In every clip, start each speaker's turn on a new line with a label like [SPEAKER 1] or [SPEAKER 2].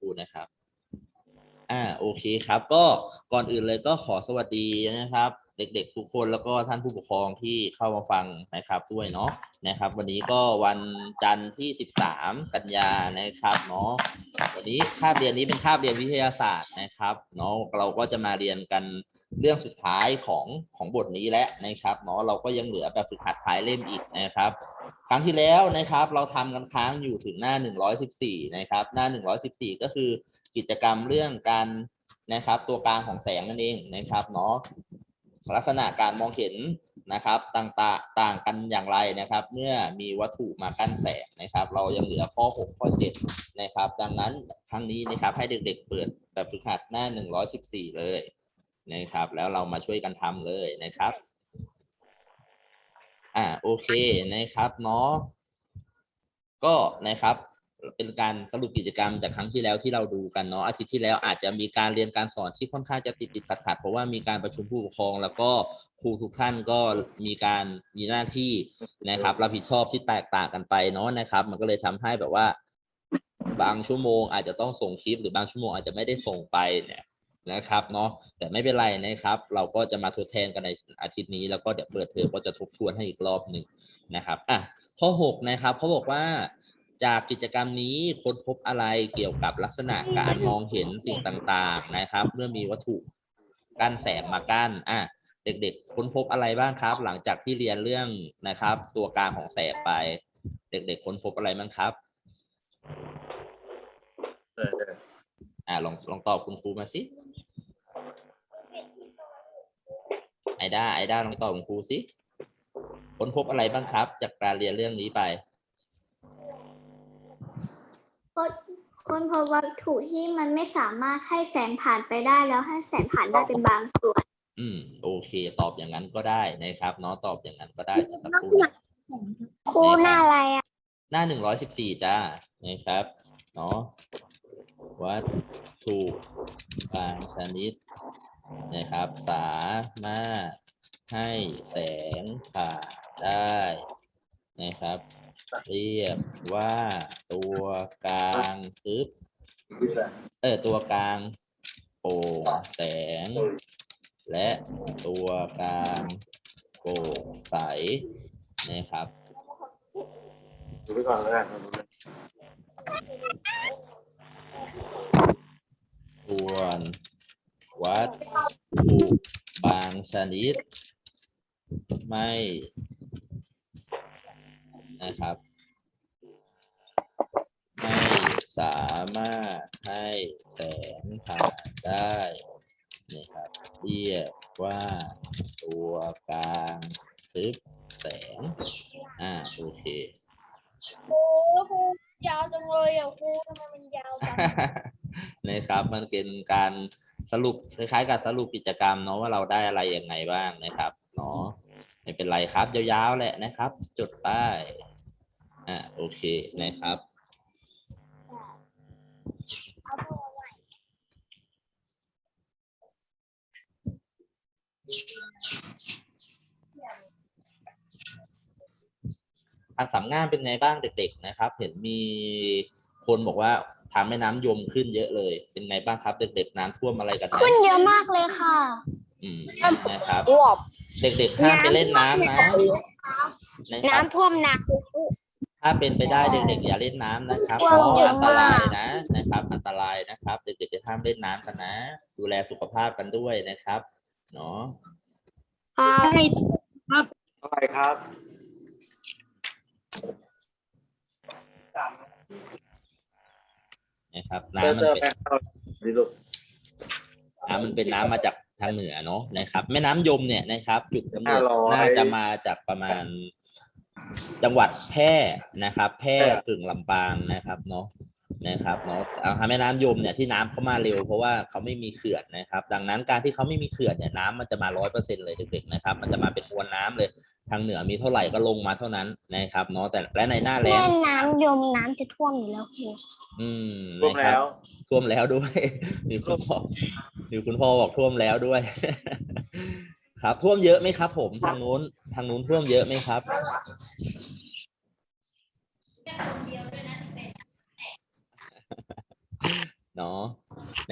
[SPEAKER 1] ครูนะครับ อ่าโอเคครับ ก็ก่อนอื่นเลยก็ขอสวัสดีนะครับ เด็กๆทุกคนแล้วก็ท่านผู้ปกครองที่เข้ามาฟังนะครับด้วยเนาะนะครับ วันนี้ก็วันจันทร์ที่ 13 กันยานะครับเนาะวันนี้คาบเรียนนี้เป็นคาบเรียนวิทยาศาสตร์นะครับเนาะเราก็จะมาเรียนกัน เรื่องสุดท้ายของของบทนี้แล้วนะครับเนาะเราก็ยังเหลือแบบฝึกหัดท้ายเล่มอีกนะครับ ครั้งที่แล้วนะครับ เราทำกันค้างอยู่ถึงหน้า 114 นะครับ หน้า 114 ก็คือกิจกรรมเรื่องการนะครับ ตัวกลางของแสงนั่นเองนะครับเนาะลักษณะการมองเห็นนะครับต่างๆต่างกันอย่างไรนะครับ เมื่อมีวัตถุมากั้นแสงนะครับ เรายังเหลือข้อ 6 ข้อ 7 นะครับ ดังนั้นครั้งนี้นะครับให้เด็กๆเปิดแบบฝึกหัดหน้า 114 เลย นะครับ แล้วเรามาช่วยกันทำเลยนะครับอ่าโอเคนะครับเนาะก็นะครับเป็นการสรุปกิจกรรมจากครั้งที่แล้วที่เราดูกันเนาะอาทิตย์ที่แล้วอาจจะมีการเรียนการสอนที่ค่อนข้างจะติดติดขัดขัดๆเพราะว่ามีการประชุมผู้ปกครอง แล้วก็ครูทุกท่านก็มีการมีหน้าที่นะครับรับผิดชอบที่แตกต่างกันไปเนาะนะครับ มันก็เลยทำให้แบบว่า บางชั่วโมงอาจจะต้องส่งคลิป หรือบางชั่วโมงอาจจะไม่ได้ส่งไปเนี่ย นะครับเนาะแต่ไม่เป็นไรนะครับ เราก็จะมาทดแทนกันในอาทิตย์นี้ แล้วก็เดี๋ยวเปิดเทอมก็จะทบทวนให้อีกรอบหนึ่งนะครับอะข้อหกนะครับเขาบอกว่าจากกิจกรรมนี้ค้นพบอะไรเกี่ยวกับลักษณะการมองเห็นสิ่งต่างๆนะครับ เมื่อมีวัตถุกั้นแสงมากั้นอะเด็กๆ ค้นพบอะไรบ้างครับ หลังจากที่เรียนเรื่องนะครับ ตัวกลางของแสงไป เด็กๆ ค้นพบอะไรบ้างครับอ่าลองลองตอบคุณครูมาสิ ไอด้าไอด้าลองตอบคุณครูสิค้นพบอะไรบ้างครับ จากการเรียนเรื่องนี้ไป
[SPEAKER 2] คนคนพบวัตถุที่มันไม่สามารถให้แสงผ่านไปได้แล้วให้แสงผ่านได้เป็นบางส่วน
[SPEAKER 1] อืม โอเค ตอบอย่างนั้นก็ได้นะครับเนาะตอบอย่างนั้นก็ได้เดี๋ยวสักครู่นะ
[SPEAKER 2] ครูหน้าอะไรอะ
[SPEAKER 1] หน้าหนึ่งร้อยสิบสี่จ้านะครับเนาะวัตถุบางชนิด นะครับ สามารถให้แสงผ่านได้นะครับ เรียกว่าตัวกลางทึบเออตัวกลางโปร่งแสง และตัวกลางโปร่งใสนะครับ
[SPEAKER 3] ดูไปก่อนแล้วกัน
[SPEAKER 1] ส่วน วัตถุบางชนิด ไม่นะครับ ไม่สามารถให้แสงผ่านได้นะครับ เรียกว่าตัวกลางทึบแสง อ่าโอเค
[SPEAKER 4] โอ้ครูยาวจังเลยอะครูทำไมมันยาวจัง
[SPEAKER 1] นะครับ มันเป็นการ สรุปคล้ายๆกับสรุปกิจกรรมเนาะว่าเราได้อะไรยังไงบ้างนะครับเนาะไม่เป็นไรครับยาวๆแหละนะครับ จดป้ายอ่าโอเคนะครับทางสามงานเป็นไงบ้างเด็ก ๆ นะครับ เห็นมีคนบอกว่า ทางแม่น้ำยมขึ้นเยอะเลย เป็นไงบ้างครับ เด็กๆน้ำท่วมอะไรกันไหม
[SPEAKER 2] ขึ้นเยอะมากเลยค่ะ
[SPEAKER 1] อืมนะครับ
[SPEAKER 2] ท่วม
[SPEAKER 1] เด็กๆห้ามไปเล่นน้ำนะนะครับ
[SPEAKER 2] น้ำท่วมหนัก
[SPEAKER 1] ถ้าเป็นไปได้เด็กๆอย่าเล่นน้ำนะครับ
[SPEAKER 2] ท่
[SPEAKER 1] เพ
[SPEAKER 2] วม
[SPEAKER 1] ราะ
[SPEAKER 2] เยอะ
[SPEAKER 1] อันตราย
[SPEAKER 2] มาก
[SPEAKER 1] นะนะครับ อันตรายนะครับ เด็กๆจะห้ามเล่นน้ำกันนะ ดูแลสุขภาพกันด้วยนะครับเนาะ
[SPEAKER 3] อะไรครับ
[SPEAKER 1] นะครับ
[SPEAKER 3] เรา
[SPEAKER 1] น้ำมัน
[SPEAKER 3] จะ
[SPEAKER 1] เป็น
[SPEAKER 3] แปลงสิลูก
[SPEAKER 1] น้ำมันเป็นน้ำมาจากทางเหนือเนาะนะครับ แม่น้ำยมเนี่ยนะครับ จุดกำเนิด
[SPEAKER 3] 500
[SPEAKER 1] น่าจะมาจากประมาณจังหวัดแพร่นะครับ แพร่กึ่งลำปางนะครับเนาะนะครับเนาะเอาทางแม่น้ำยมเนี่ยที่น้ำเข้ามาเร็วเพราะว่าเขาไม่มีเขื่อนนะครับ ดังนั้นการที่เขาไม่มีเขื่อนเนี่ยน้ำมันจะมาร้อยเปอร์เซ็นเลยเด็กๆนะครับ มันจะมาเป็นมวลน้ำเลย ทางเหนือมีเท่าไหร่ก็ลงมาเท่านั้นนะครับเนาะแต่และในหน้าแล้
[SPEAKER 2] แม่
[SPEAKER 1] ง
[SPEAKER 2] น้ำยมน้ำจะท่วมอยู่แล้วครู
[SPEAKER 1] อืม
[SPEAKER 3] รวม
[SPEAKER 1] นะครับ
[SPEAKER 3] แล้ว
[SPEAKER 1] ท่วมแล้วด้วย มีคุณพ่อมีคุณพ่อบอกท่วมแล้วด้วย ครับท่วมเยอะไหมครับ ผมทางนู้น ทางนู้นท่วมเยอะไหมครับ เเนาะ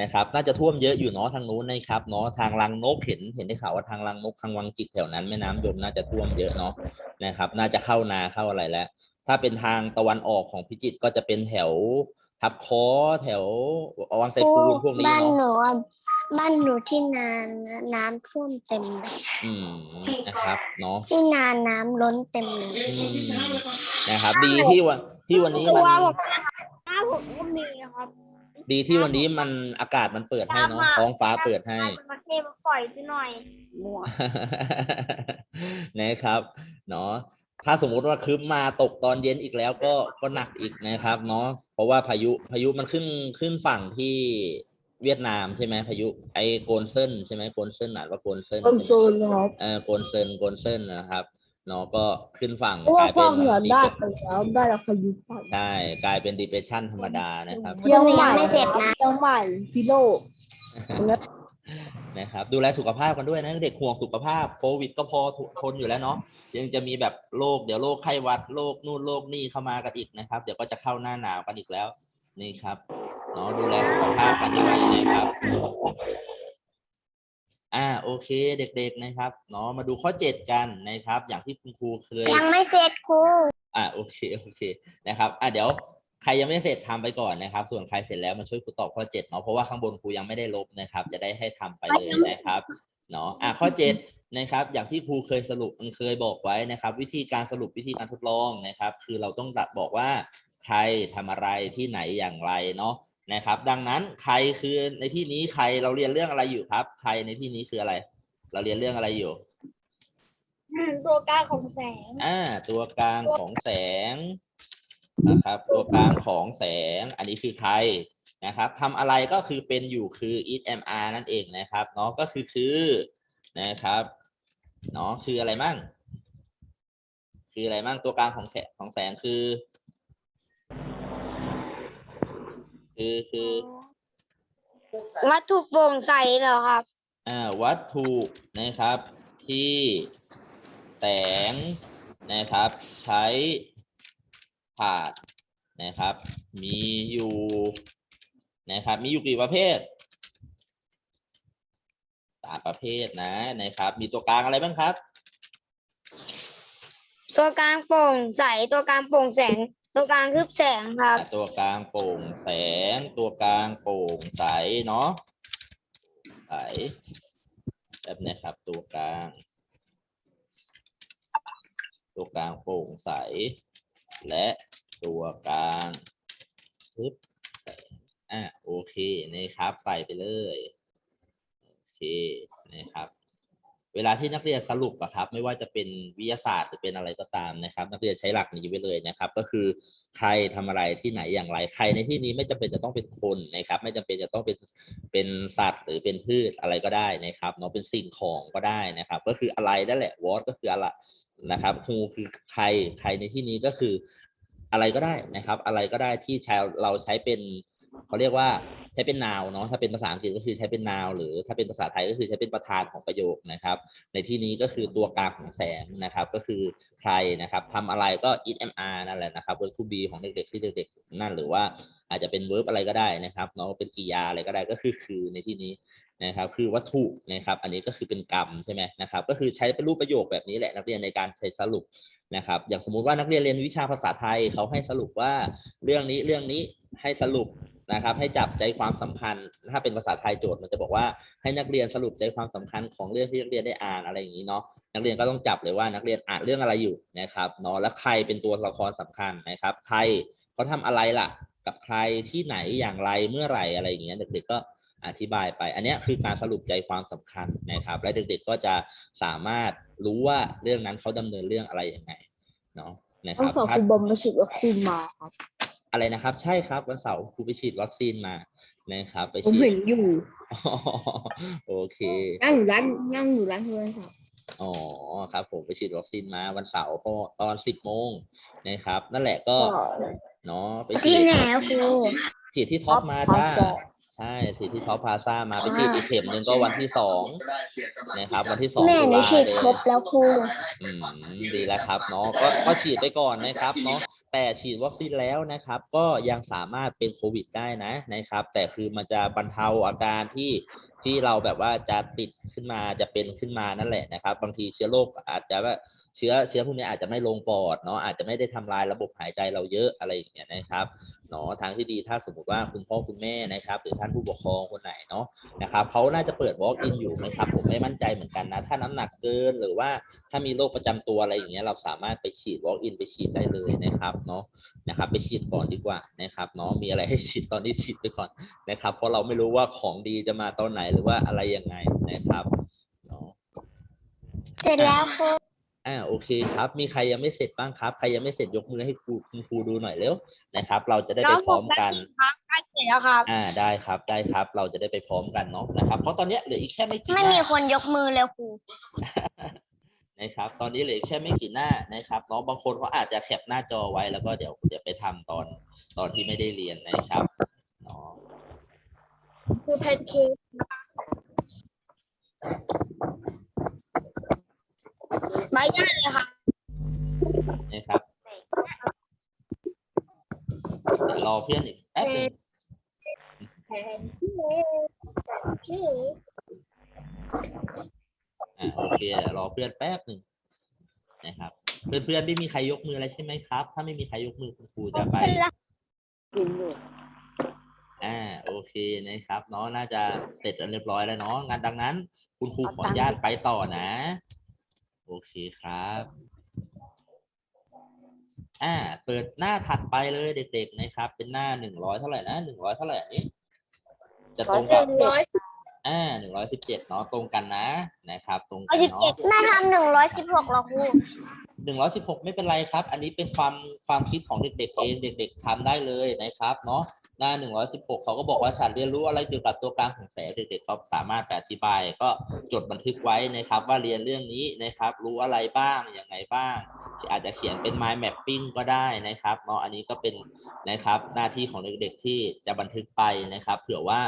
[SPEAKER 1] นะครับ น่าจะท่วมเยอะอยู่เนาะทางนู้นนะครับเนาะทางลังนกเห็นเห็นได้ข่าวว่าทางลังนกทางวังจิตแถวนั้นแม่น้ำยมน่าจะท่วมเยอะเนาะนะครับ น่าจะเข้านาเข้าอะไรแล้ว ถ้าเป็นทางตะวันออกของพิจิตรก็จะเป็นแถวทับคอแถววังไซปูนพวกนี้
[SPEAKER 2] บ้านห
[SPEAKER 1] เนาะ
[SPEAKER 2] นูอะบ้านหนูที่นานน้ำท่วมเต็มเลย
[SPEAKER 1] อืมนะครับเนาะ
[SPEAKER 2] ที่นานน้ำล้นเต็มเลย
[SPEAKER 1] อืมนะครับ ดีที่วันที่วันนี้มัน
[SPEAKER 4] หน้าผมก็มีนะครับ
[SPEAKER 1] ดีที่วันนี้มันอากาศมันเปิดให้เนาะท้องฟ้าเปิดให้
[SPEAKER 4] มาเทมาปล่อยไปหน่อยมัว
[SPEAKER 1] นะครับเนาะถ้าสมมุติว่าครึ้มมาตกตอนเย็นอีกแล้วก็ก็หนักอีกนะครับเนาะเพราะว่าพายุพายุมันขึ้นขึ้นฝั่งที่เวียดนามใช่ไหมพายุ ไอโกนเซินใช่ไหมโกนเซินอ่านว่าโกนเซิน
[SPEAKER 5] ต้นโซนครับ
[SPEAKER 1] เออโกนเซินโกนเซินนะครับ เนาะก็ขึ้นฝั่ง
[SPEAKER 5] เพราะ
[SPEAKER 1] ก
[SPEAKER 5] ว่า
[SPEAKER 1] ลาย
[SPEAKER 5] ภา
[SPEAKER 1] เป็
[SPEAKER 5] คนเหนือ
[SPEAKER 1] ดี
[SPEAKER 5] ได้
[SPEAKER 1] เป
[SPEAKER 5] ไปแล้วได้แล้วพายุไป
[SPEAKER 1] ใช่กลายเป็น depression ธรรมดานะครับ
[SPEAKER 5] เชียงใหม่
[SPEAKER 2] ยังไม่เสร็จนะ
[SPEAKER 5] เชียงใหม่พิโลก
[SPEAKER 1] นะครับดูแลสุขภาพกันด้วยนะเด็กห่วงสุขภาพโควิดก็พอทนอยู่แล้วเนาะยังจะมีแบบโรคเดี๋ยวโรคไข้หวัดโรคนู่นโรคนี่เข้ามากันอีกนะครับ เดี๋ยวก็จะเข้าหน้าหนาวกันอีกแล้วนี่ครับเนาะดูแลสุขภาพกันด้วยนะครับ อ่าโอเคเด็กๆนะครับเนาะมาดูข้อเจ็ดกันนะครับ อย่างที่คุณครูเคย
[SPEAKER 2] ยังไม่เสร็จครู
[SPEAKER 1] อ่าโอเคโอเคนะครับอ่าเดี๋ยวใครยังไม่เสร็จทำไปก่อนนะครับ ส่วนใครเสร็จแล้วมาช่วยครูตอบข้อเจ็ดเนาะเพราะว่าข้างบนครูยังไม่ได้ลบนะครับ จะได้ให้ทำไปเลยนะครับเนาะอ่าข้อเจ็ดนะครับ อย่างที่ครูเคยสรุปเคยบอกไว้นะครับ วิธีการสรุปวิธีการทดลองนะครับ คือเราต้องดัดบอกว่าใครทำอะไรที่ไหนอย่างไรเนาะ นะครับ ดังนั้นใครคือในที่นี้ใครเราเรียนเรื่องอะไรอยู่ครับ ใครในที่นี้คืออะไร เราเรียนเรื่องอะไรอยู่
[SPEAKER 4] ตัวกลางของแสง
[SPEAKER 1] อ่า ตัวกลางของแสงนะครับ ตัวกลางของแสง อันนี้คือใครนะครับทำอะไรก็คือเป็นอยู่คือ it am are นั่นเองนะครับเนาะก็คือคือนะครับเนาะคืออะไรมั่ง คืออะไรมั่งตัวกลางของแสงของแสงคือ คือคือ
[SPEAKER 2] วัตถุโปร่งใสเหรอครับ
[SPEAKER 1] อ่าวัตถุนะครับ ที่แสงนะครับ ใช้ผ่านนะครับ มีอยู่นะครับ มีอยู่กี่ประเภทสามประเภทนะนะครับ มีตัวกลางอะไรบ้างครับ
[SPEAKER 2] ตัวกลางโปร่งใสตัวกลางโปร่งแสง ตัวกลางคืบแสงครับ
[SPEAKER 1] อะตัวกลางโปร่งแสง ตัวกลางโปร่งใสเนาะใสแบบนี้ครับ ตัวกลาง ตัวกลางโปร่งใส และตัวกลางปึ๊บแสงอะโอเคนะครับ ใส่ไปเลย โอเคนะครับ เวลาที่นักเรียนสรุปอะครับ ไม่ว่าจะเป็นวิทยาศาสตร์หรือเป็นอะไรก็ตามนะครับ นักเรียนใช้หลักนี้ไว้เลยนะครับ ก็คือใครทำอะไรที่ไหนอย่างไรใครในที่นี้ไม่จำเป็นจะต้องเป็นคนนะครับ ไม่จำเป็นจะต้องเป็นเป็นสัตว์หรือเป็นพืชอะไรก็ได้นะครับเนาะเป็นสิ่งของก็ได้นะครับ ก็คืออะไรนั่นแหละวอตก็คืออะไรนะครับฮูคือใครใครในที่นี้ก็คืออะไรก็ได้นะครับ อะไรก็ได้ที่ใช้เราใช้เป็น เขาเรียกว่าใช้เป็นนาวเนาะถ้าเป็นภาษาอังกฤษก็คือใช้เป็นนาว หรือถ้าเป็นภาษาไทยก็คือใช้เป็นประธานของประโยคนะครับ ในที่นี้ก็คือตัวกลางของแสงนะครับ ก็คือใครนะครับทำอะไรก็ it mr นั่นแหละนะครับ verb to be ของเด็กๆที่เด็กๆนั่นหรือว่าอาจจะเป็น verb อะไรก็ได้นะครับเนาะเป็นกริยาอะไรก็ได้ก็คือคือในที่นี้นะครับคือวัตถุนะครับอันนี้ก็คือเป็นกรรมใช่ไหมนะครับก็คือใช้เป็นรูปประโยคแบบนี้แหละนักเรียนในการใช้สรุปนะครับอย่างสมมุติว่านักเรียนเรียนวิชาภาษาไทยเขาให้สรุปว่าเรื่องนี้เรื่องนี้ให้สรุป นะครับ ให้จับใจความสำคัญ ถ้าเป็นภาษาไทยโจทย์มันจะบอกว่าให้นักเรียนสรุปใจความสำคัญของเรื่องที่นักเรียนได้อ่านอะไรอย่างนี้เนาะนักเรียนก็ต้องจับเลยว่านักเรียนอ่านเรื่องอะไรอยู่นะครับเนาะแล้วใครเป็นตัวละครสำคัญนะครับ ใครเขาทำอะไรล่ะ กับใครที่ไหนอย่างไรเมื่อไหร่อะไรอย่างเงี้ยเด็กๆก็อธิบายไป อันเนี้ยคือการสรุปใจความสำคัญนะครับ และเด็กๆก็จะสามารถรู้ว่าเรื่องนั้นเขาดำเนินเรื่องอะไรยังไงเนาะนะค
[SPEAKER 5] ต้อง
[SPEAKER 1] รับ
[SPEAKER 5] ฝาก
[SPEAKER 1] ถ้า
[SPEAKER 5] คุณบอมมาฉีดวัคซีนมาครับ
[SPEAKER 1] อะไรนะครับ ใช่ครับวันเสาร์ครูไปฉีดวัคซีนมานะครับ ไป
[SPEAKER 5] ผม
[SPEAKER 1] ฉี
[SPEAKER 5] เห็
[SPEAKER 1] ด
[SPEAKER 5] นอยู่
[SPEAKER 1] อ๋อโอเค
[SPEAKER 5] นั่งอยู่ร้านนั่งอยู่ร้านโทรศัพท์
[SPEAKER 1] อ๋อครับ ผมไปฉีดวัคซีนมาวันเสาร์ก็ตอนสิบโมงนะครับ นั่นแหละก็
[SPEAKER 5] ก็
[SPEAKER 1] เนาะไปฉี
[SPEAKER 2] ที่
[SPEAKER 1] ด
[SPEAKER 2] ไหนอะครู
[SPEAKER 1] ฉีดที่ท็อปมาจ้า
[SPEAKER 5] Plaza
[SPEAKER 1] ใช่ฉีดที่ท็อปพาซ่ามาไปฉีดอีกเข็มหนึ่งก็วันที่สองนะครับ วันที่สอง
[SPEAKER 2] แม่หนู
[SPEAKER 1] ตุลา
[SPEAKER 2] ฉีด
[SPEAKER 1] เลย
[SPEAKER 2] ครบแล้วครู
[SPEAKER 1] อืมดีแล้วครับเนาะก็ก็ฉีดไปก่อนนะครับเนาะ แต่ฉีดวัคซีนแล้วนะครับ ก็ยังสามารถเป็นโควิดได้นะนะครับ แต่คือมันจะบรรเทาอาการที่ที่เราแบบว่าจะติดขึ้นมาจะเป็นขึ้นมานั่นแหละนะครับ บางทีเชื้อโรคอาจจะว่าเชื้อเชื้อพวกนี้อาจจะไม่ลงปอดเนาะอาจจะไม่ได้ทำลายระบบหายใจเราเยอะอะไรอย่างเงี้ยนะครับ เนาะทางที่ดีถ้าสมมติว่าคุณพ่อคุณแม่นะครับหรือท่านผู้ปกครองคนไหนเนาะนะครับเขาน่าจะเปิด walk in อยู่นะครับผมไม่มั่นใจเหมือนกันนะ ถ้าน้ำหนักเกินหรือว่าถ้ามีโรคประจำตัวอะไรอย่างเงี้ยเราสามารถไปฉีด walk in ไปฉีดได้เลยนะครับเนาะนะครับไปฉีดก่อนดีกว่านะครับเนาะมีอะไรให้ฉีดตอนนี้ฉีดไปก่อนนะครับ เพราะเราไม่รู้ว่าของดีจะมาตอนไหนหรือว่าอะไรยังไงนะครับเนาะ
[SPEAKER 2] เสร็จแล้วครู
[SPEAKER 1] อ่าโอเคครับ มีใครยังไม่เสร็จบ้างครับ ใครยังไม่เสร็จยกมือให้ครูคุณครูดูหน่อยเร็วนะครับ เราจะได้ไปพร้อมกัน
[SPEAKER 4] ใกล้เสร็จแล้วครับ
[SPEAKER 1] อ่าได้ครับได้ครับ เราจะได้ไปพร้อมกันเนาะนะครับเพราะตอนเนี้ยเหลืออีกแค่ไม่กี่
[SPEAKER 2] ไม่
[SPEAKER 1] ห
[SPEAKER 2] มี
[SPEAKER 1] น้า
[SPEAKER 2] คนยกมือเลยครู
[SPEAKER 1] นะครับ ตอนนี้เหลือแค่ไม่กี่หน้านะครับเนาะบางคนเขาอาจจะแคปหน้าจอไว้แล้วก็เดี๋ยวเดี๋ยวไปทำตอนตอนที่ไม่ได้เรียนนะครับเนาะ
[SPEAKER 4] คือแพนเค้ก ใบหญ้าเลยค่ะ
[SPEAKER 1] นะครับเดี๋ยวรอเพื่อนอีกแป๊บหนึง
[SPEAKER 4] แพนเค้ก
[SPEAKER 1] อ่าโอเคเดี๋ยวรอเพื่อนแป๊บหนึ่งนะครับ เพื่อนๆไม่มีใครยกมืออะไรใช่ไหมครับ ถ้าไม่มีใครยกมือคุณครูจะไป
[SPEAKER 5] กินอยู่
[SPEAKER 1] อ่าโอเคนะครับเนาะน่าจะเสร็จเรียบร้อยแล้วเนาะงานดังนั้น คุณครูขออนุญาตไปต่อนะ โอเคครับ อ่า เปิดหน้าถัดไปเลยเด็กๆนะครับ เป็นหน้าหนึ่งร้อยเท่าไหร่นะหนึ่งร้อยเท่าไหร่อันนี้ จะตรงกับ
[SPEAKER 4] ร้อย
[SPEAKER 1] อ่าหนึ่งร้อยสิบเจ็ดเนาะตรงกันนะนะครับ ตรงกั
[SPEAKER 2] เอา
[SPEAKER 1] น
[SPEAKER 2] สิบ
[SPEAKER 1] เนาะ
[SPEAKER 2] เจ็ดแม่ทำหนึ่งร้อยสิบหกหรอครู
[SPEAKER 1] หนึ่งร้อยสิบหกไม่เป็นไรครับ อันนี้เป็นความความคิดของเด็กๆเองเด็ก ๆทำได้เลยนะครับ เนาะ หน้าหนึ่งร้อยสิบหกเขาก็บอกว่าฉันเรียนรู้อะไรเกี่ยวกับตัวกลางของแสงเด็กๆก็สามารถอธิบาย ก็จดบันทึกไว้นะครับ ว่าเรียนเรื่องนี้นะครับ รู้อะไรบ้างอยังไงบ้าง อาจจะเขียนเป็น mind mapping ก็ได้นะครับเนาะอันนี้ก็เป็นนะครับหน้าที่ของเด็กๆที่จะบันทึกไปนะครับ เผื่อว่า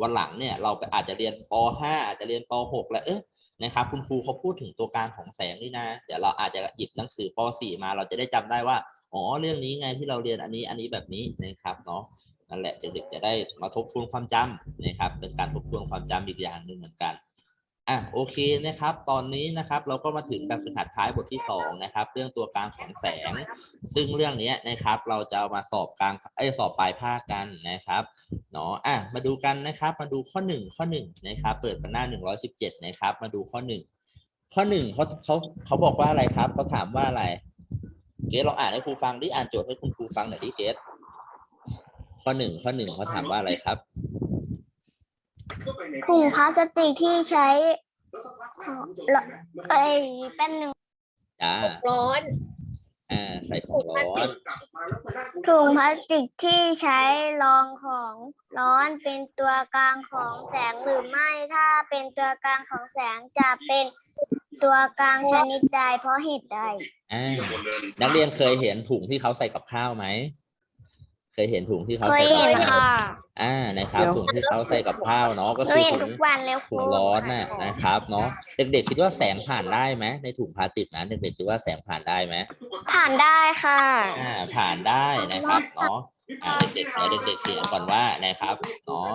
[SPEAKER 1] วันหลังเนี่ยเราไปอาจจะเรียนป .5 อาจจะเรียนป .6 แล้วเอ๊ะนะครับคุณครูเขาพูดถึงตัวกลางของแสงนี่นะ เดี๋ยวเราอาจจะหยิบหนังสือป .4 มาเราจะได้จำได้ว่าอ๋อเรื่องนี้ไงที่เราเรียนอันนี้อันนี้แบบนี้นะครับเนาะ นั่นแหละเด็กๆจะได้มาทบทวนความจำนะครับเป็นการทบทวนความจำอีกอย่างหนึ่งเหมือนกันอะโอเคนะครับ ตอนนี้นะครับเราก็มาถึงการฝึกหัดท้ายบทที่สองนะครับเรื่องตัวกลางของแสง ซึ่งเรื่องนี้นะครับ เราจะามาสอบกลางเอ้สอบปลายภาคกันนะครับเนาะอะมาดูกันนะครับ มาดูข้อหนึ่งข้อหนึ่งนะครับ เปิดมาหน้าหนึ่งร้อยสิบเจ็ดนะครับ มาดูข้อหนึ่งข้อหนึ่งเขาเขาเขาบอกว่าอะไรครับเขาถามว่าอะไร เกสลองอ่านให้ครูฟังดิอ่านโจทย์ให้คุณครูฟังหน่อยดิเกส ข้อหนึ่งข้อหนึ่งเขาถามว่าอะไรครับ
[SPEAKER 2] ถุงพลาสติกที่ใช้เอ้ยแป๊บนึง
[SPEAKER 1] จ้า
[SPEAKER 4] ร้อน
[SPEAKER 1] อ่าใส่ของร้อน
[SPEAKER 2] ถุงพลาสติกที่ใช้รองของร้อนเป็นตัวกลางของแสงหรือไม่ถ้าเป็นตัวกลางของแสงจะเป็นตัวกลางชนิดใดเพราะเหตุใด
[SPEAKER 1] อ่านักเรียนเคยเห็นถุงที่เขาใส่กับข้าวไหม เคยเห็นถุงที่เขา
[SPEAKER 2] เคย
[SPEAKER 1] ใส่กับ
[SPEAKER 2] เห็น
[SPEAKER 1] ข้าว
[SPEAKER 2] ค่ะ
[SPEAKER 1] อ่านะครับถุงที่เขาใส่กับข้าวเนาะก็
[SPEAKER 2] หนู
[SPEAKER 1] คือ
[SPEAKER 2] เห็น
[SPEAKER 1] ถุ
[SPEAKER 2] ทุ
[SPEAKER 1] ง
[SPEAKER 2] กวันเลยค
[SPEAKER 1] ถุ
[SPEAKER 2] รู
[SPEAKER 1] งร้อนน่ะนะครับเนาะเด็กๆคิดว่าแสงผ่านได้ไหมในถุงพลาสติกนะเด็กๆคิดว่าแสงผ่านได้ไหม
[SPEAKER 2] ผ่านได้ค่ะ
[SPEAKER 1] อ่าผ่านได้นะครับเนาะอ่าเด็กๆนะเด็กๆเขียนก่อนว่านะครับเนาะ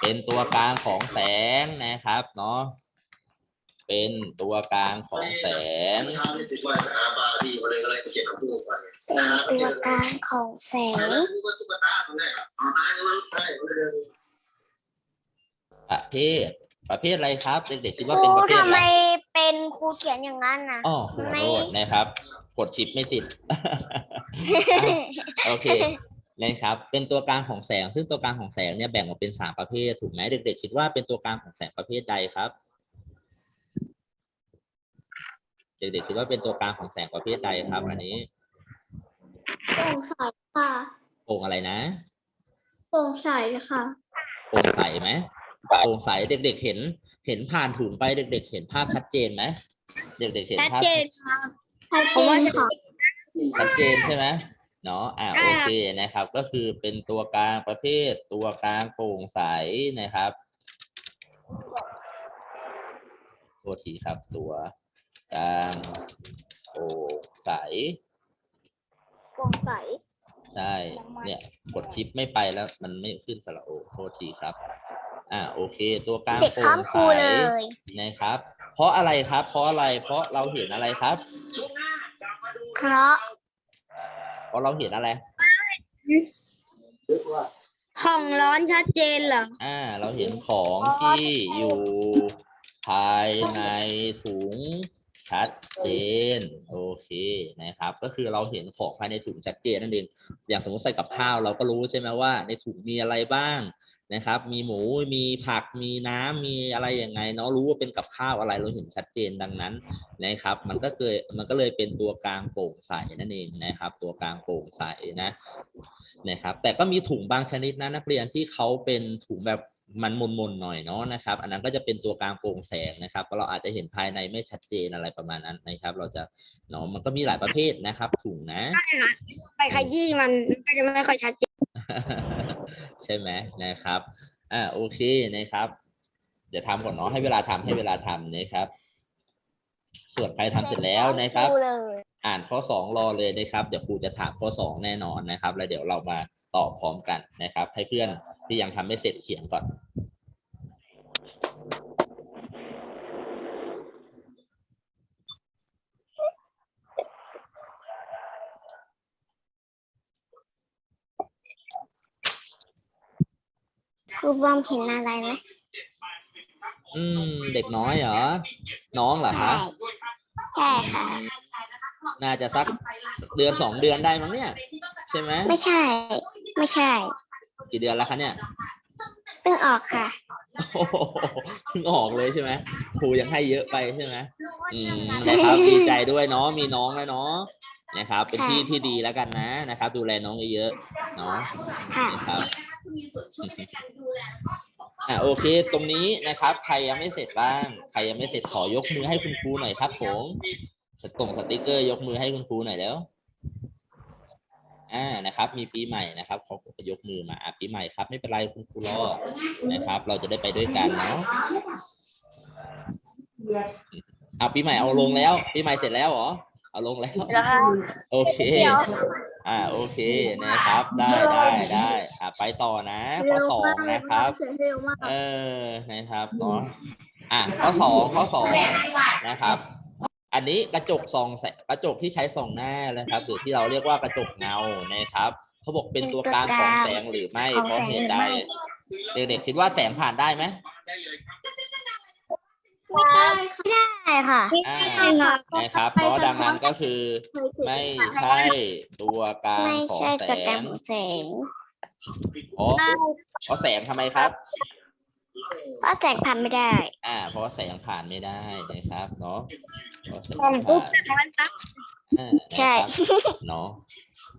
[SPEAKER 1] เป็นตัวกลางของแสงนะครับเนาะ เป็นตัวกลางของแสง
[SPEAKER 2] ตัวกลางของแสง
[SPEAKER 1] ประเภท ประเภทอะไรครับ เด็กๆคิด
[SPEAKER 2] ค
[SPEAKER 1] ว่า
[SPEAKER 2] รู
[SPEAKER 1] เป็นประเภท
[SPEAKER 2] ทำ
[SPEAKER 1] อะ
[SPEAKER 2] ไม
[SPEAKER 1] ไร
[SPEAKER 2] เป็นครูเขียนอย่างนั้นนะ
[SPEAKER 1] อ๋อขอโทษนะครับ กดชิปไม่ติด โอเคนะครับ เป็นตัวกลางของแสง ซึ่งตัวกลางของแสงเนี่ยแบ่งออกเป็นสามประเภท ถูกไหมเด็กๆคิดว่าเป็นตัวกลางของแสงประเภทใดครับ เด็กๆคิดว่าเป็นตัวกลางของแสงประเภทใดครับ อันนี้
[SPEAKER 2] โปร่งใสค่ะ
[SPEAKER 1] โปร่งอะไรนะ
[SPEAKER 2] โปร่งใสค่ะ
[SPEAKER 1] โปร่งใสไหมโปร่งใสเด็ก ๆ เห็น เห็นผ่านถุงไปเด็ก ๆ เห็นภาพชัดเจนไหมเด็กๆเห็น
[SPEAKER 4] ชัด
[SPEAKER 1] ภาพ
[SPEAKER 4] เจนครับ
[SPEAKER 2] ชัดเจนค่ะ
[SPEAKER 1] ชัดเจนใช่ไหมเนาะอ่า
[SPEAKER 4] ใช่
[SPEAKER 1] โอ
[SPEAKER 4] ค่ะ
[SPEAKER 1] เคนะครับ ก็คือเป็นตัวกลางประเภท ตัวกลางโปร่งใสนะครับโทษทีครับตัว กลางโปร่งใส
[SPEAKER 4] โปร่งใส
[SPEAKER 1] ใช่ เนี่ย กดชิปไม่ไปแล้ว มันไม่ขึ้นสระโอโทษทีครับ อ่าโอเค ตัวกลาง
[SPEAKER 2] เสร็จ
[SPEAKER 1] โป
[SPEAKER 2] พร้อ
[SPEAKER 1] ร่
[SPEAKER 2] ม
[SPEAKER 1] ง
[SPEAKER 2] ค
[SPEAKER 1] ใส
[SPEAKER 2] รูเลย
[SPEAKER 1] นะครับ เพราะอะไรครับ เพราะอะไร เพราะเราเห็นอะไรครับ
[SPEAKER 2] เพราะ
[SPEAKER 1] เพราะเราเห็นอะไร
[SPEAKER 2] ของร้อนชัดเจนเหรอ
[SPEAKER 1] อ่า เราเห็นของที่อยู่ภายในถุง ชัดเจน โอเคนะครับ ก็คือเราเห็นของภายในถุงชัดเจนนั่นเองอย่างสมมติใส่กับข้าวเราก็รู้ใช่ไหมว่า ในถุงมีอะไรบ้าง นะครับ มีหมูมีผักมีน้ำมีอะไรยังไงเนาะรู้ว่าเป็นกับข้าวอะไรเราเห็นชัดเจนดังนั้นนะครับ มันก็เกิดมันก็เลยเป็นตัวกลางโปร่งใสนั่นเองนะครับ ตัวกลางโปร่งใสนะนะครับ แต่ก็มีถุงบางชนิดนะนักเรียนที่เขาเป็นถุงแบบมันมนๆหน่อยเนาะนะครับ อันนั้นก็จะเป็นตัวกลางโปร่งแสงนะครับเพราะเราอาจจะเห็นภายในไม่ชัดเจนอะไรประมาณนั้นนะครับ เราจะเนาะมันก็มีหลายประเภทนะครับถุงนะ
[SPEAKER 2] ไปขยี้มันก็จะไม่ค่อยชัดเจน
[SPEAKER 1] ใช่ไหมนะครับอ่าโอเคนะครับ เดี๋ยวทำก่อนเนาะให้เวลาทำให้เวลาทำนะครับ ส่วนใครทำเสร็จแล้วนะครับ
[SPEAKER 2] ครูเลย
[SPEAKER 1] อ่านข้อสองรอเลยนะครับ เดี๋ยวครูจะถามข้อสองแน่นอนนะครับ แล้วเดี๋ยวเรามาตอบพร้อมกันนะครับ ให้เพื่อนที่ยังทำไม่เสร็จเขียนก่อน
[SPEAKER 2] ครูบอมเห็นอะไรไหม
[SPEAKER 1] อืม เด็กน้อยเหรอ น้องเหรอ
[SPEAKER 2] ใช่
[SPEAKER 1] คะ
[SPEAKER 2] ใช่ค่ะ
[SPEAKER 1] น่าจะสักเดือนสองเดือนได้มั้งเนี่ย ใช่ไหม
[SPEAKER 2] ไม่ใช่ ไม่ใช่
[SPEAKER 1] กี่เดือนแล้วคะเนี่ย
[SPEAKER 2] เพิ่งออกค่ะ
[SPEAKER 1] โอ้โหเพิ่งออกเลยใช่ไหมครูยังให้เยอะไปใช่ไหมอืมนะครับดีใจด้วยเนาะมีน้องแล้วเนาะนะครับ เป็นพี่ที่ดีแล้วกันนะนะครับ ดูแลน้องเยอะๆเนาะ
[SPEAKER 2] ค่ะ
[SPEAKER 1] นะครับ อะโอเค ตรงนี้นะครับ ใครยังไม่เสร็จบ้าง ใครยังไม่เสร็จขอยกมือให้คุณครูหน่อยครับผมสตรงสติกเกอร์ยกมือให้คุณครูหน่อยแล้ว อ่านะครับ มีปีใหม่นะครับเขาก็ยกมือมาอะปีใหม่ครับ ไม่เป็นไรคุณครูรอนะครับ เราจะได้ไปด้วยกันเนาะอะปีใหม่เอาลงแล้วปีใหม่เสร็จแล้วเหรอเอาลงแล้ว โอเค อ่าโอเคนะครับ ได้ได้ได้อ่าไปต่อนะข้อสองนะครับเออนะครับเนาะอะข้อสองข้อสองนะครับ อันนี้กระจกส่องแสงกระจกที่ใช้ส่องหน้านะครับหรือที่เราเรียกว่ากระจกเงานะครับเขาบอกเป็นตัวกลางของแสงหรือไม่
[SPEAKER 2] ของ
[SPEAKER 1] เพราะ
[SPEAKER 2] แสง
[SPEAKER 1] เหตุ
[SPEAKER 2] หรือ
[SPEAKER 1] ใด
[SPEAKER 2] ไม่
[SPEAKER 1] เด็กๆคิดว่าแสงผ่านได้ไหม
[SPEAKER 2] ไม่ได้ค่ะ
[SPEAKER 1] อ่านะครับเพราะดังนั้นก็คือ ไม่ใช่ตัวกลาง
[SPEAKER 2] ไม่
[SPEAKER 1] ของ
[SPEAKER 2] ใช่
[SPEAKER 1] แส
[SPEAKER 2] ตัวกลาง
[SPEAKER 1] ง
[SPEAKER 2] ของแสง
[SPEAKER 1] เพราะเพราะแสงทำไมครับ
[SPEAKER 2] เพราะแสงผ่านไม่ได้
[SPEAKER 1] อ่า เพราะแสงผ่านไม่ได้นะครับ เนาะเพราะแสง
[SPEAKER 2] ส่องปุ๊บ
[SPEAKER 1] ผ่าน
[SPEAKER 2] สะท้อนปั๊บ
[SPEAKER 1] อ่า
[SPEAKER 2] ใช่
[SPEAKER 1] นะครับเนาะ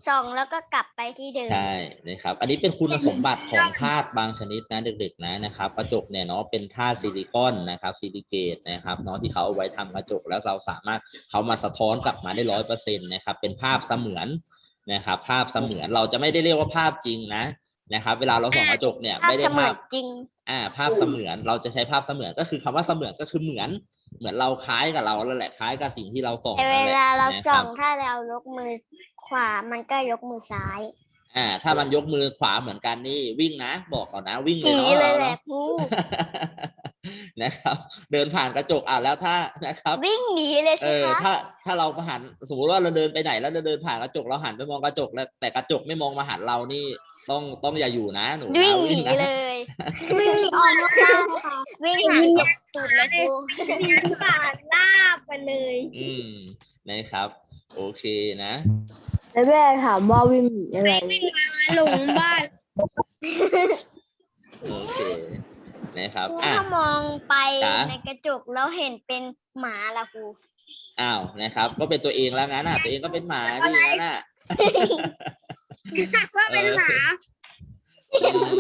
[SPEAKER 2] ส่องแล้วก็กลับไปที่เดิม
[SPEAKER 1] ใช่นะครับ อันนี้เป็นคุณสมบัติของธาตุบางชนิดนะเด็กๆนะนะครับ กระจกเนี่ยเนาะเป็นธาตุซิลิคอนนะครับซิลิเกตนะครับเนาะที่เขาเอาไว้ทำกระจกแล้วเราสามารถเขามาสะท้อนกลับมาได้ร้อยเปอร์เซ็นต์นะครับเป็นภาพเสมือนนะครับภาพเสมือนเราจะไม่ได้เรียกว่าภาพจริงนะ นะครับ เวลาเราส่องกระจกเนี่ย
[SPEAKER 2] ภาพ
[SPEAKER 1] ไม่ได้
[SPEAKER 2] เสมือ
[SPEAKER 1] ภานพ
[SPEAKER 2] จริง
[SPEAKER 1] อ่า ภาพเสมือนเราจะใช้ภาพเสมือนก็คือคำว่าเสมือนก็คือเหมือน เหมือนเราคล้ายกับเราแล้วแหละคล้ายกับสิ่งที่เราส่อง
[SPEAKER 2] แต่เว
[SPEAKER 1] นั่นแหละ
[SPEAKER 2] ลาเรา
[SPEAKER 1] นะค
[SPEAKER 2] ส่อ
[SPEAKER 1] รับ
[SPEAKER 2] งถ้าเรายกมือขวามันก็ยกมือซ้าย
[SPEAKER 1] อ่าถ้ามันยกมือขวาเหมือนกันนี่วิ่งนะบอกก่อนนะ วิ่ง
[SPEAKER 2] ห
[SPEAKER 1] เลย
[SPEAKER 2] นี
[SPEAKER 1] เนาะ
[SPEAKER 2] เลย
[SPEAKER 1] เรา
[SPEAKER 2] แหละ
[SPEAKER 1] เนาะ
[SPEAKER 2] ครู
[SPEAKER 1] นะครับ เดินผ่านกระจกอะแล้วถ้านะครับ
[SPEAKER 2] วิ่งหนีเลย
[SPEAKER 1] เอ
[SPEAKER 2] สิ
[SPEAKER 1] อ
[SPEAKER 2] คะ
[SPEAKER 1] ถ้าถ้าเราหันสมมติว่าเราเดินไปไหนแล้วเราเดินผ่านกระจกเราหันไปมองกระจกแล้วแต่กระจกไม่มองมาหันเรานี่ต้องต้องอย่าอยู่นะหนูนะ
[SPEAKER 2] วิ่งหนี
[SPEAKER 1] นะ
[SPEAKER 2] เลยวิ่งออกนอกบ้านค่ะวิ่งหนีจากจุดเลยครู
[SPEAKER 4] ปาดหน้าไปเลย
[SPEAKER 1] อืมนะครับ โอเคนะ
[SPEAKER 5] แล้วแม่ถามว่าวิ่งหนีอะไร
[SPEAKER 2] หลงบ้าน
[SPEAKER 1] โอเคนะครับอะ
[SPEAKER 2] ถ้ามองไป
[SPEAKER 1] จ๋า
[SPEAKER 2] ในกระจกแล้วเห็นเป็นหมาละครู
[SPEAKER 1] อ้าวนะครับ ก็เป็นตัวเองแล้วงั้นอะตัวเองก็เป็นหมาดิงั้นอะ
[SPEAKER 2] ว่าเป็นหมา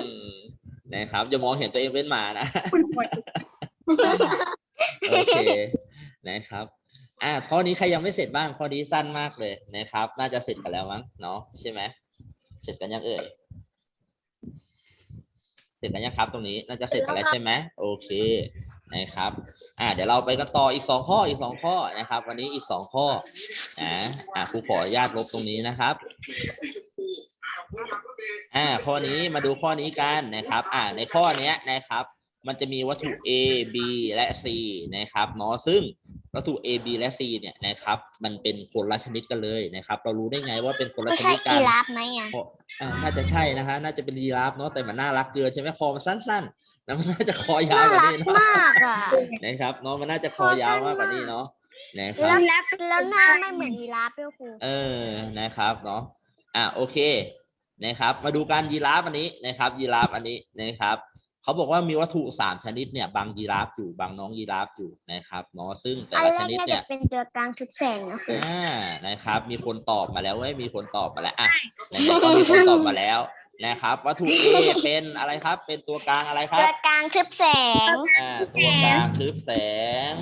[SPEAKER 1] อืมนะครับอย่ามองเห็นตัวเองเป็นหมานะ โอเคนะครับ อ่าข้อนี้ใครยังไม่เสร็จบ้างข้อนี้สั้นมากเลยนะครับ น่าจะเสร็จกันแล้วมั้งเนาะใช่ไหมเสร็จกันยังเอ่ยเสร็จกันยังครับ ตรงนี้น่าจะเสร็จกันแล้วใช่ไหมโอเคนะครับ อ่า เดี๋ยวเราไปกันต่ออีกสองข้ออีกสองข้อนะครับ วันนี้อีกสองข้อนะอะครูขออนุญาตลบตรงนี้นะครับ อ่าข้อนี้มาดูข้อนี้กันนะครับ อ่า ในข้อเนี้ยนะครับ มันจะมีวัตถุ A B และ C นะครับเนาะซึ่งวัตถุ A B และ C เนี่ยนะครับ มันเป็นคนละชนิดกันเลยนะครับ เรารู้ได้ไงว่าเป็นคนละ
[SPEAKER 2] ไม่
[SPEAKER 1] ช
[SPEAKER 2] ใช่
[SPEAKER 1] นิดกั
[SPEAKER 2] กี
[SPEAKER 1] น
[SPEAKER 2] ราฟไหมอะ
[SPEAKER 1] เพราะอ่าน่าจะใช่นะฮะน่าจะเป็นยีราฟเนาะแต่มันน่ารักเกินใช่ไหมคอมันสั้นๆแล้วมันน่าจะคอยาว
[SPEAKER 2] น่าก
[SPEAKER 1] ว่า
[SPEAKER 2] รัก
[SPEAKER 1] นี้เนาะ
[SPEAKER 2] มากอะ
[SPEAKER 1] นะครับเนาะมันน่าจะคอยาวมากกว่านี้เนาะนะค
[SPEAKER 2] แล้
[SPEAKER 1] รั
[SPEAKER 2] ว
[SPEAKER 1] บ
[SPEAKER 2] แล้วหน้าไม่เหมือนยีราฟด้วยครู
[SPEAKER 1] เออนะครับเนาะอะโอเค นะครับมาดูการยีราฟอันนี้นะครับยีราฟอันนี้นะครับเขาบอกว่ามีวัตถุสามชนิดเนี่ยบางยีราฟอยู่บางน้องยีราฟอยู่นะครับเนาะซึ่งแต่
[SPEAKER 2] อัน
[SPEAKER 1] ละ
[SPEAKER 2] แร
[SPEAKER 1] ช
[SPEAKER 2] ก
[SPEAKER 1] นิด
[SPEAKER 2] น่า
[SPEAKER 1] เนี่
[SPEAKER 2] จะ
[SPEAKER 1] ย
[SPEAKER 2] เป็นตัวกลางทุบแสงนะครู
[SPEAKER 1] อ่านะครับ มีคนตอบมาแล้วเว้ยมีคนตอบมาแล้วอะไหนๆก็มีคนตอบมาแล้วนะครับ วัตถุ A เป็นอะไรครับ เป็นตัวกลางอะไรครั
[SPEAKER 2] ตั
[SPEAKER 1] บ
[SPEAKER 2] วกลางทึบแสง
[SPEAKER 1] อ่าตัวกลางทึบแสง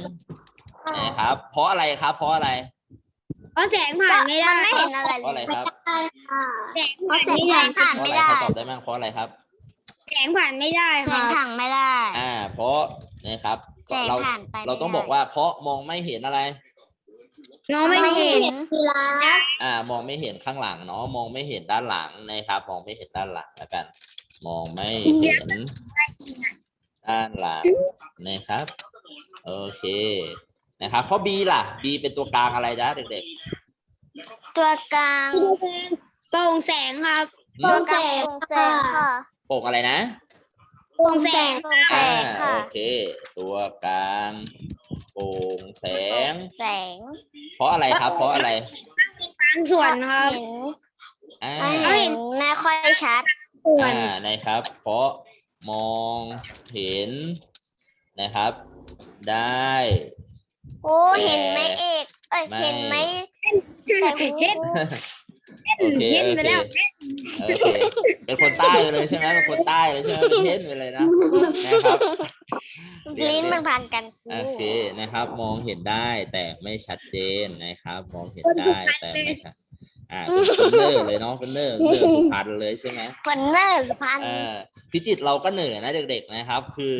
[SPEAKER 1] นะครับ เพราะอะไรครับ เพราะอะไร
[SPEAKER 5] เพ ราะแสงผ่านไม่ได้
[SPEAKER 2] มันไม่เห็นอะไร
[SPEAKER 1] เพราะอะไร
[SPEAKER 2] เลย
[SPEAKER 1] ครับ
[SPEAKER 5] แสง
[SPEAKER 2] เพ
[SPEAKER 5] ผ่า
[SPEAKER 2] ราะ
[SPEAKER 5] น
[SPEAKER 2] แสง
[SPEAKER 5] ไม่ได้
[SPEAKER 2] ผ่าน
[SPEAKER 1] เพราะ
[SPEAKER 2] ไม่
[SPEAKER 1] อะไร
[SPEAKER 2] ได้
[SPEAKER 1] ใครตอบได้บ้างเพราะอะไรครับ
[SPEAKER 5] แสงผ่านไม่ได้
[SPEAKER 2] แส
[SPEAKER 5] ครั
[SPEAKER 2] ง
[SPEAKER 5] บ
[SPEAKER 2] ผ่านไม่ได้
[SPEAKER 1] อ่า เพราะนะครับ
[SPEAKER 2] แสง
[SPEAKER 1] เรา
[SPEAKER 2] ผ่านไปไม่
[SPEAKER 1] เราต้อง
[SPEAKER 2] ได้
[SPEAKER 1] บอกว่าเพราะมองไม่เห็นอะไร
[SPEAKER 5] น้องไม่เห็น
[SPEAKER 2] ยีราฟ
[SPEAKER 1] อ่า มองไม่เห็นข้างหลังเนาะมองไม่เห็นด้านหลังนะครับ มองไม่เห็นด้านหลังแล้วกัน มองไม่เห็นด้านหลังนะครับ โอเค นะครับข้อ B ล่ะ B เป็นตัวกลางอะไรจ๊ะเด็ก
[SPEAKER 2] ตัวกลาง
[SPEAKER 5] โปร่งแสงครับ
[SPEAKER 1] ๆ
[SPEAKER 2] ตัว
[SPEAKER 1] หืม
[SPEAKER 2] กลางโปร่งแสงค่ะ
[SPEAKER 1] โปกอะไรนะ
[SPEAKER 5] โปร่งแสง
[SPEAKER 2] โปร่งแส
[SPEAKER 1] อ่าง
[SPEAKER 2] ค่ะ
[SPEAKER 1] โอเค ตัวกลางโปร่งแสง
[SPEAKER 2] แสง
[SPEAKER 1] เพราะอะไรครับ เพราะอะไร
[SPEAKER 5] บางส่วนครับ
[SPEAKER 2] เห็น
[SPEAKER 1] อ่า
[SPEAKER 2] ไม่เห็นไม่ค่อยชัด
[SPEAKER 5] ส่วน
[SPEAKER 1] อ่านะครับ เพราะมองเห็นนะครับ ได้
[SPEAKER 2] โอ้เห็นไหมเอกเอ้ย
[SPEAKER 1] ไม่
[SPEAKER 2] เห็นไหมแต่หู
[SPEAKER 5] เห็น
[SPEAKER 1] โอเค
[SPEAKER 5] เห็น
[SPEAKER 1] โอ
[SPEAKER 5] ไป
[SPEAKER 1] เค
[SPEAKER 5] แล้ว
[SPEAKER 1] โอเคเป็นคนใต้เลยใช่ไหมเป็นคนใต้เลยใช่ไหมเป็นเพ้นไปเลยนะนะครับ
[SPEAKER 2] ลิ้นมันพันกันครู
[SPEAKER 1] โอเคนะครับ มองเห็นได้แต่ไม่ชัดเจนนะครับ มองเห็นได้แต่ไม่ชัดอ่าเป็นคนเนอร์เลยเนาะเป็นเนอร์เนอร์สุพรรณเลยใช่ไหม
[SPEAKER 2] คนเนอร์สุพรรณ
[SPEAKER 1] เออพิจิตรเราก็เหนื่อยนะเด็กๆนะครับ คือ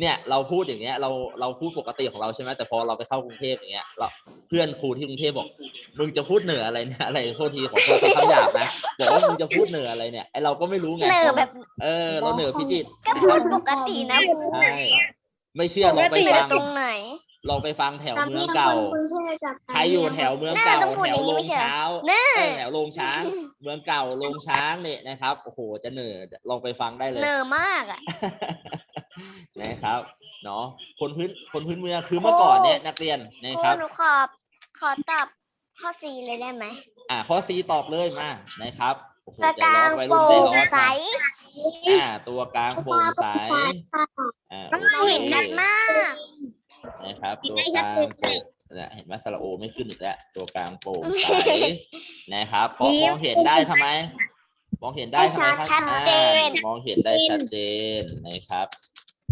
[SPEAKER 1] เนี่ยเราพูดอย่างเงี้ยเราเราพูดปกติของเราใช่ไหมแต่พอเราไปเข้ากรุงเทพอย่างเงี้ยเราเพื่อนครูที่กรุงเทพบอกมึงจะพูดเหนืออะไรเนี่ยอะไรโทษทีขอโทษคำหยาบนะบอกว่ามึงจะพูดเหนืออะไรเนี่ยไอเราก็ไม่รู้ไง
[SPEAKER 2] เนอร์แบบ
[SPEAKER 1] เออเราเหนือพิจิตร
[SPEAKER 2] ก็พูดปกตินะครู
[SPEAKER 1] ใช่ไม่เชื่อลองไป
[SPEAKER 2] เหนื
[SPEAKER 1] ฟั
[SPEAKER 2] องตรงไหน
[SPEAKER 1] ลองไปฟังแถวเมืองเก่าใครอยู่แถวเมือง
[SPEAKER 2] น่า
[SPEAKER 1] เก่า
[SPEAKER 2] ต้องพูด
[SPEAKER 1] แถ
[SPEAKER 2] อ
[SPEAKER 1] ว
[SPEAKER 2] ย่างนี้
[SPEAKER 1] โร
[SPEAKER 2] ไม่
[SPEAKER 1] ง
[SPEAKER 2] ใช่เหรอ
[SPEAKER 1] เช้า
[SPEAKER 2] เนอ
[SPEAKER 1] เอ
[SPEAKER 2] ร์
[SPEAKER 1] อแถวโรงช้าง เมืองเก่าโรงช้างเนี่ยนะครับโอ้โหจะเหนื่อยลองไปฟังได้เลย
[SPEAKER 2] เนอร์มากอะ
[SPEAKER 1] นะครับเนาะคนพื้นคนพื้นเมืองคือเมื่อก่อนเนี่ยนักเรียนนะ
[SPEAKER 2] ครู
[SPEAKER 1] ครับ
[SPEAKER 2] หนูขอขอตอบข้อสี่เลยได้ไหม
[SPEAKER 1] อ่าข้อซีตอบเลยมานะครับโอ้โห
[SPEAKER 2] ตัว
[SPEAKER 1] ใจ
[SPEAKER 2] กลา
[SPEAKER 1] ร้องนวัย
[SPEAKER 2] โป
[SPEAKER 1] รุ่น
[SPEAKER 2] ร่
[SPEAKER 1] ใจ
[SPEAKER 2] ง
[SPEAKER 1] ร้อน
[SPEAKER 2] ใส
[SPEAKER 1] มาอ่า ตัวกลางโปร่งใสอ่าโอ
[SPEAKER 2] มอง
[SPEAKER 1] เค
[SPEAKER 2] เห็นชัดมาก
[SPEAKER 1] นะครับ ตัวกลางโปร่งเนี่ยเห็นไหมสระโอไม่ขึ้นอีกแล้วตัวกลางโปร่งใสนะครับเพราะมองเห็นได้ทำไม มองเห็นได้ทำไมครับ
[SPEAKER 2] ชัดเจน
[SPEAKER 1] อ่ามองเห็นได้ชัดเจนนะครับ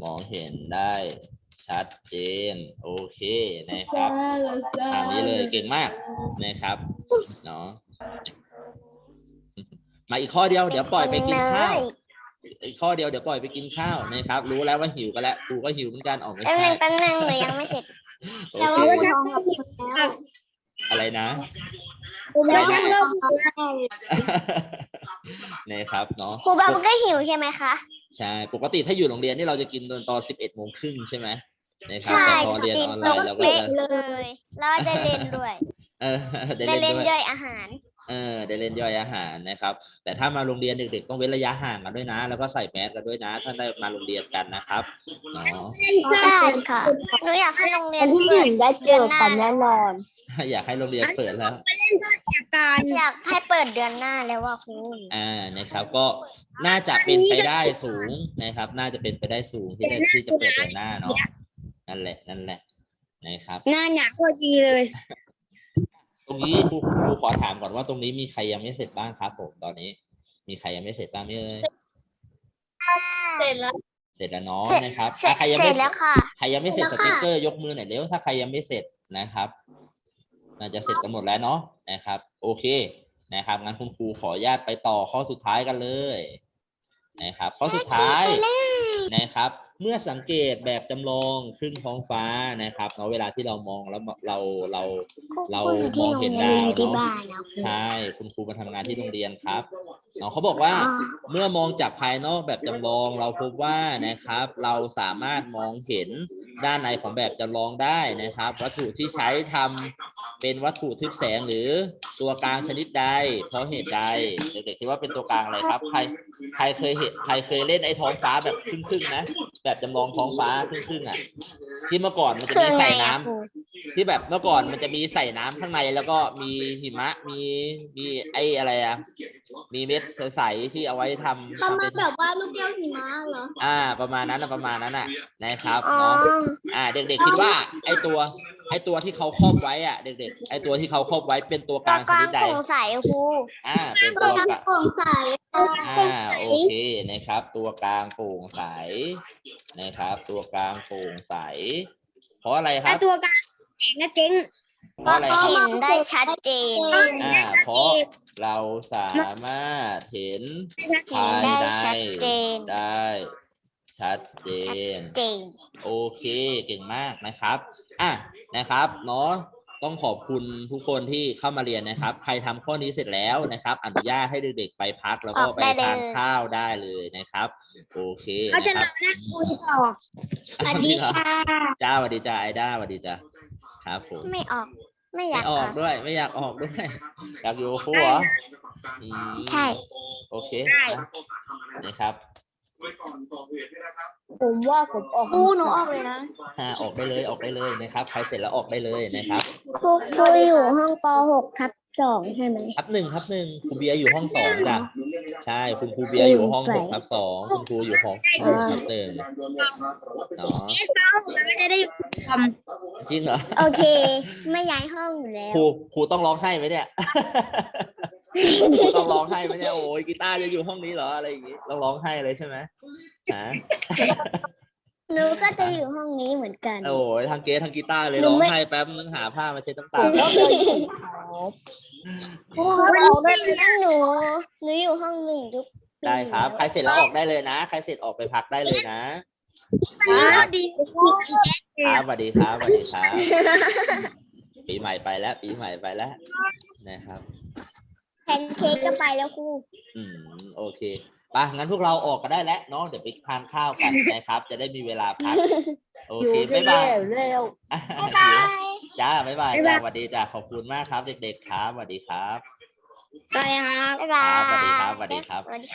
[SPEAKER 1] มองเห็นได้ชัดเจน โอเคนะครับตามนี้เลยเก่งมากนะครับเนาะมาอีกข้อเดียวเดี๋ยวปล่อยไปกินข้าวอีกข้อเดียวเดี๋ยวปล่อยไปกินข้าวนะครับ รู้แล้วว่าหิวกันแล้วครูก็หิวเหมือนกันออกไม่
[SPEAKER 2] แป๊บ
[SPEAKER 1] ใช่
[SPEAKER 2] นึงแป๊บนึงหนูยังไม่เสร็จ
[SPEAKER 1] โอ
[SPEAKER 5] แต่
[SPEAKER 1] เค
[SPEAKER 5] ว่าท้องกับ
[SPEAKER 1] อะไรนะ
[SPEAKER 5] แล้วก็เริ่ม
[SPEAKER 1] นะครับเนาะ
[SPEAKER 2] ครูบามันก็หิวใช่ไหมคะ
[SPEAKER 1] ใช่ปกติถ้าอยู่โรงเรียนนี่เราจะกินตอนตอนสิบเอ็ดโมงครึ่งใช่ไหมนะครับ
[SPEAKER 2] ใช่
[SPEAKER 1] แต่พอเรียน
[SPEAKER 2] ติด
[SPEAKER 1] ออนไล
[SPEAKER 2] ตรง
[SPEAKER 1] น์เราก็
[SPEAKER 2] เป๊ะ
[SPEAKER 1] จะ
[SPEAKER 2] เลย แล้วได้เล่นด้วย
[SPEAKER 1] เออได้
[SPEAKER 2] ได้
[SPEAKER 1] เล่น
[SPEAKER 2] เล่น
[SPEAKER 1] ด้วย
[SPEAKER 2] ย่อยอาหาร
[SPEAKER 1] เออได้เล่นย่อยอาหารนะครับ แต่ถ้ามาโรงเรียนเด็กๆต้องเว้นระยะห่างกันด้วยนะ แล้วก็ใส่แมสกันด้วยนะ ถ้าได้มาโรงเรียนกันนะครับเนาะ
[SPEAKER 2] ได้ค่ะหนูอยากให้โรงเรียน
[SPEAKER 5] ที่ห
[SPEAKER 2] เปิ
[SPEAKER 5] นึ่
[SPEAKER 2] ด
[SPEAKER 5] งได้เจอกันแน่นอน
[SPEAKER 1] อยากให้โรงเรียนเปิดแล้ว
[SPEAKER 5] จากการ
[SPEAKER 2] อยากให้เปิดเดือนหน้าแล้วว่าครู
[SPEAKER 1] อ่านะครับ ก็น่าจะเป็นไปได้สูงนะครับ น่าจะเป็นไปได้สูงที่ได้ที่จะเปิดเดือนหน้าเนาะนั่นแหละนั่นแหละนะครับ
[SPEAKER 5] หน้าหนักพอดีเลย
[SPEAKER 1] ต รงนี้ครูครูขอถามก่อนว่าตรงนี้มีใครยังไม่เสร็จบ้างครับผมตอนนี้ มีใครยังไม่เสร็จบ้างไหมเอ่ย
[SPEAKER 4] เสร็จแล้ว
[SPEAKER 1] เสร็จแล้วเนาะ
[SPEAKER 2] เสร็จ
[SPEAKER 1] นะครับ
[SPEAKER 2] เสร็จ
[SPEAKER 1] ถ้าใครยัง
[SPEAKER 2] เสร็
[SPEAKER 1] ไม่
[SPEAKER 2] จแล้วค่ะ
[SPEAKER 1] ใครยังไม่เสร็จสติ๊กเกอร์ยกมือหน่อยเร็วถ้าใครยังไม่เสร็จนะครับน่าจะเสร็จกันหมดแล้วเนาะนะครับ โอเคนะครับงั้นคุณครูขออนุญาตไปต่อข้อสุดท้ายกันเลย นะครับ ข้อสุดท้าย นะครับ เมื่อสังเกตแบบจำลองขึ้นท้องฟ้านะครับเนาะเวลาที่เรามองแล้วเราเรา เรา
[SPEAKER 2] อยู่ที่
[SPEAKER 1] มอง
[SPEAKER 2] โรง
[SPEAKER 1] เห็
[SPEAKER 2] เรี
[SPEAKER 1] น
[SPEAKER 2] ยน
[SPEAKER 1] ดาว
[SPEAKER 2] อยู่ที่
[SPEAKER 1] เนอะ
[SPEAKER 2] บ้านนะ
[SPEAKER 1] ใช่คุณครูมาทำงานที่โรงเรียนครับเนาะเขาบอกว่า
[SPEAKER 2] อ๋อ
[SPEAKER 1] เมื่อมองจากภายนอกแบบจำลองเราพบว่านะครับ เราสามารถมองเห็นด้านในของแบบจำลองได้นะครับ วัตถุที่ใช้ทำเป็นวัตถุทึบแสงหรือตัวกลางชนิดใด เพราะเหตุใดเด็กๆคิดว่าเป็นตัวกลางอะไรครับ ใครใครเคยเห็นใครเคยเล่นไอ้ท้องฟ้าแบบครึ่งๆนะ แบบจำลองท้องฟ้าครึ่งๆอะ ที่เมื่อก่อนมันจะ
[SPEAKER 2] คือ
[SPEAKER 1] มี
[SPEAKER 2] ไง
[SPEAKER 1] ใส่น้ำ
[SPEAKER 2] อะครู
[SPEAKER 1] ที่แบบเมื่อก่อนมันจะมีใส่น้ำข้างในแล้วก็มีหิมะมีมีไอ้อะไรอะ มีเม็ดใสๆที่เอาไว้ทำ
[SPEAKER 5] ประ
[SPEAKER 1] ทำ
[SPEAKER 5] มา
[SPEAKER 1] เป็
[SPEAKER 5] ณ
[SPEAKER 1] น
[SPEAKER 5] แบบว่าลูกแก้วหิมะเหรอ
[SPEAKER 1] อ่า ประมาณนั้นนะประมาณนั้นอะนะครับ
[SPEAKER 2] อ๋อ
[SPEAKER 1] เนาะ อ่าเด็กๆคิดว่าไอ้ตัว ไอ้ตัวที่เขาครอบไว้อะเด็กๆไอ้ตัวที่เขาครอบไว้เป็นตัวก
[SPEAKER 2] ตัว
[SPEAKER 1] ลาง
[SPEAKER 2] ก
[SPEAKER 1] ช
[SPEAKER 2] ลาง
[SPEAKER 1] นิดใด
[SPEAKER 2] โปร่งใสครู
[SPEAKER 1] อ่าเป็น
[SPEAKER 5] ตั
[SPEAKER 1] ตัวว
[SPEAKER 5] กลาง
[SPEAKER 1] กลาง
[SPEAKER 5] โปร่งใส
[SPEAKER 1] อ่าโอเคนะครับ ตัวกลางโปร่งใสนะครับ ตัวกลางโปร่งใส เพราะอะไรค
[SPEAKER 5] ถ้า
[SPEAKER 1] รับ
[SPEAKER 5] ตัวกลางแสงก็เจ๊ง
[SPEAKER 1] เพราะอะไรครับ
[SPEAKER 2] เห็นได้ชัดเจน
[SPEAKER 1] อ่าเพราะเราสามารถเห็นภาย
[SPEAKER 2] ได้
[SPEAKER 1] ใน
[SPEAKER 2] ชัดเจน
[SPEAKER 1] ได้ ชัดเจน
[SPEAKER 2] เจน
[SPEAKER 1] โอเค เก่งมากนะครับ อะ นะครับ เนาะ ต้องขอบคุณทุกคนที่เข้ามาเรียนนะครับ ใครทำข้อนี้เสร็จแล้วนะครับ อนุญาตให้เด็กๆไปพักแล้วก็
[SPEAKER 2] ออก
[SPEAKER 1] ไป
[SPEAKER 2] ได้เลย
[SPEAKER 1] ทานข้าวได้เลยนะครับ โอเค
[SPEAKER 5] เขาจะ
[SPEAKER 1] นะค
[SPEAKER 5] ร
[SPEAKER 1] รั
[SPEAKER 5] อบหน้าคุยต่อ
[SPEAKER 2] สวัสดีค่ะ
[SPEAKER 1] จ้าสวัสดีจ้าไอด้าสวัสดีจ้าครับผม
[SPEAKER 2] ไม่ออก ไม่อยา
[SPEAKER 1] ไม่
[SPEAKER 2] ก
[SPEAKER 1] อ
[SPEAKER 2] อ
[SPEAKER 1] อ
[SPEAKER 2] อกก
[SPEAKER 1] ด้วย ไม่อยากออกด้วย อยากอยู่กับครูเหรออืม
[SPEAKER 2] ใช่
[SPEAKER 1] โอเคนะ นะครับ
[SPEAKER 5] ผมว่าผมออกครูหนูออกเลยนะ
[SPEAKER 1] อ่าออกได้เลยออกได้เลยนะครับใครเสร็จแล้วออกได้เลยนะครับ
[SPEAKER 2] ครูครูอยู่ห้องป .6 ทับสองใช่ไหม
[SPEAKER 1] ทับหนึ่งทับหนึ่งครูเบียร์อยู่ห้องสองจ้ะใช่คุณครูเบียร์อยู่ห้องหกทับสองคุณครูอยู่ห้องหกทับหนึ่งเนาะ
[SPEAKER 5] เอ๊ะเขาเราก็จะได้อยู่คอม
[SPEAKER 1] จริงเหรอ
[SPEAKER 2] โอเค ไม่ย้ายห้องอยู่แล้ว
[SPEAKER 1] ครูครูต้องร้องไห้ไหมเนี่ยครู ต้องร้องไห้ไหมเนี่ยโอ้ยกีตาร์จะอยู่ห้องนี้เหรออะไรอย่างงี้ต้องร้องไห้เลยใช่ไหมฮะ
[SPEAKER 2] หนูก็จะอยู่ห้องนี้เหมือนกัน
[SPEAKER 1] โอ้ยทางเกสทางกีตาร์เลย
[SPEAKER 2] หนู
[SPEAKER 1] ร้อง
[SPEAKER 2] ไม่
[SPEAKER 1] ไห้แป๊บนึงหาผ้ามาเช็ดน้ำตา
[SPEAKER 2] วันนี้หนูหนูอยู่ห้องหนึ่งทุกปี
[SPEAKER 1] ได้ครับ ใครเสร็จแล้วออกได้เลยนะ ใครเสร็จออกไปพักได้เลยนะ
[SPEAKER 5] ครับดีอีแจ๊ค
[SPEAKER 1] ครับสวัสดีครับสวัสดีครับ ปีใหม่ไปแล้ว ปีใหม่ไปแล้วนะครับ
[SPEAKER 2] แพนเค้กก็ไปแล้วครู
[SPEAKER 1] อืมโอเคไปงั้นพวกเราออกกันได้แล้วเนาะเดี๋ยวไปทานข้าวกันนะครับ จะได้มีเวลาพักโอเคบ๊ายบาย
[SPEAKER 5] เร็ว
[SPEAKER 2] บ๊ายบาย
[SPEAKER 1] จ้าบ๊ายบาย
[SPEAKER 5] บ๊าย
[SPEAKER 1] จ้า
[SPEAKER 5] บาย
[SPEAKER 1] สวัสดีจ้าขอบคุณมากครับ เด็ก ๆ ครับสวัสดีครับ
[SPEAKER 5] ไปครับ
[SPEAKER 2] บ๊ายบาย
[SPEAKER 1] ครับสวัสดีครับสวัสดีครับ
[SPEAKER 2] สวัสดี